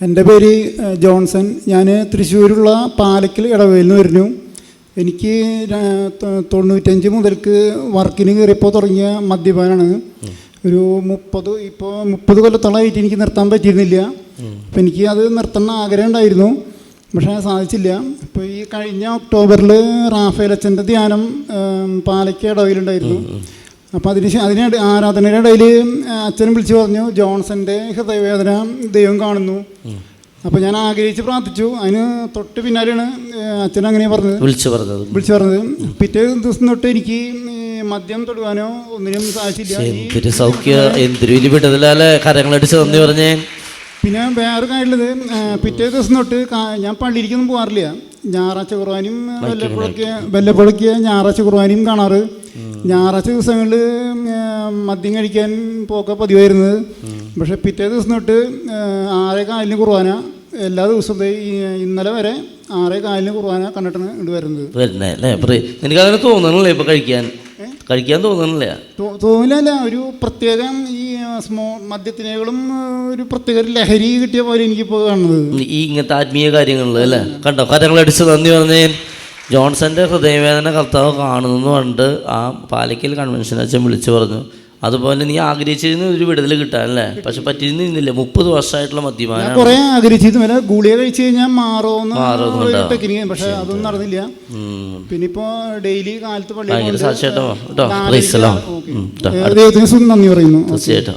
എന്റെ പേര് ജോൺസൺ. ഞാൻ തൃശ്ശൂരുള്ള പാലക്കൽ ഇടവയിൽ നിന്ന് വരുന്നു. എനിക്ക് തൊണ്ണൂറ്റഞ്ച് മുതൽക്ക് വർക്കിന് കയറിയപ്പോൾ തുടങ്ങിയ മദ്യപാനാണ്. ഒരു മുപ്പത് ഇപ്പോൾ മുപ്പത് കൊല്ലത്തോളമായിട്ട് എനിക്ക് നിർത്താൻ പറ്റിയിരുന്നില്ല. അപ്പം എനിക്ക് അത് നിർത്തണം ആഗ്രഹം ഉണ്ടായിരുന്നു പക്ഷേ സാധിച്ചില്ല. ഇപ്പോൾ ഈ കഴിഞ്ഞ ഒക്ടോബറിൽ റാഫേൽ അച്ഛന്റെ ധ്യാനം ഏം, ഇടവയിലുണ്ടായിരുന്നു അപ്പോൾ അതിന് അതിന് ആരാധനയുടെ ഇടയിൽ അച്ഛനും വിളിച്ചു പറഞ്ഞു ജോൺസന്റെ ഹൃദയവേദന ദൈവം കാണുന്നു. അപ്പോൾ ഞാൻ ആഗ്രഹിച്ച് പ്രാർത്ഥിച്ചു. അതിന് തൊട്ട് പിന്നാലെയാണ് അച്ഛൻ അങ്ങനെയാണ് പറഞ്ഞത്. വിളിച്ചു പറഞ്ഞത്. വിളിച്ചു പറഞ്ഞത്. പിറ്റേ ദിവസം തൊട്ട് എനിക്ക് മദ്യം തൊടുവാനോ ഒന്നിനും സാധിച്ചില്ല. സൗഖ്യ കരങ്ങളടിച്ച് നന്ദി പറഞ്ഞേ. പിന്നെ വേറെ കാര്യമുള്ളത് പിറ്റേ ദിവസം തൊട്ട് ഞാൻ പള്ളിയിലേക്കൊന്നും പോകാറില്ല. ഞായറാഴ്ച കുർബാനയും വല്ലപ്പോഴൊക്കെ വല്ലപ്പോഴൊക്കെ ഞായറാഴ്ച കുർബാനയും കാണാറ്. ഞായറാഴ്ച ദിവസങ്ങളിൽ മദ്യം കഴിക്കാൻ പോക്ക പതിവായിരുന്നത്. പക്ഷെ പിറ്റേ ദിവസം തൊട്ട് ആറേ കാലിന് കുർബാന എല്ലാ ദിവസവും ഇന്നലെ വരെ ആറേ കാലിന് കുർബാന കണ്ടിട്ടാണ് ഇണ്ട് വരുന്നത് വരുന്നേ അല്ലേ? നിനക്ക് അങ്ങനെ തോന്നണല്ലേ ഇപ്പൊ കഴിക്കാൻ? കഴിക്കാൻ തോന്നണില്ല? തോന്നില്ല ഒരു പ്രത്യേക ഈ മദ്യത്തിനേകളും സ്മോ മദ്യത്തിനേക്കാളും ഒരു പ്രത്യേക ലഹരി കിട്ടിയ പോലെ എനിക്കിപ്പോൾ കാണുന്നത്. ഈ ഇങ്ങനത്തെ ആത്മീയ കാര്യങ്ങളിൽ അല്ലേ? കണ്ടോ? കരങ്ങളടിച്ച് നന്ദി പറഞ്ഞേ ജോൺസന്റെ ഹൃദയവേദന കർത്താവ് കാണുന്നു പറഞ്ഞിട്ട് ആ പാലക്കൽ കൺവെൻഷൻ അച്ഛൻ വിളിച്ചു പറഞ്ഞു. അതുപോലെ നീ ആഗ്രഹിച്ചിരുന്ന ഒരു വിടുതൽ കിട്ടാൻ അല്ലേ പക്ഷെ പറ്റിയിരുന്നില്ല മുപ്പത് വർഷമായിട്ടുള്ള ഞാൻ മദ്യപാനാണ് കുറെ ആഗ്രഹിച്ചിരുന്നു. ഗുളിക കഴിച്ചു കഴിഞ്ഞാൽ? ഒരു ടെക്നിക്ക് പക്ഷെ അതൊന്നും നടന്നില്ല. പിന്നെ ഇപ്പോ ഡെയിലി കാലത്ത് പള്ളി ഭയങ്കര പോകുന്നുണ്ട്. സാക്ഷിയാട്ടോ കേട്ടോ നാലരയ്ക്ക് പ്രൈസ് എല്ലാം ഓക്കേ. ഉം, ട്ടോ. ദൈവത്തിന് നന്ദി പറയുന്നു. തീർച്ചയായിട്ടും.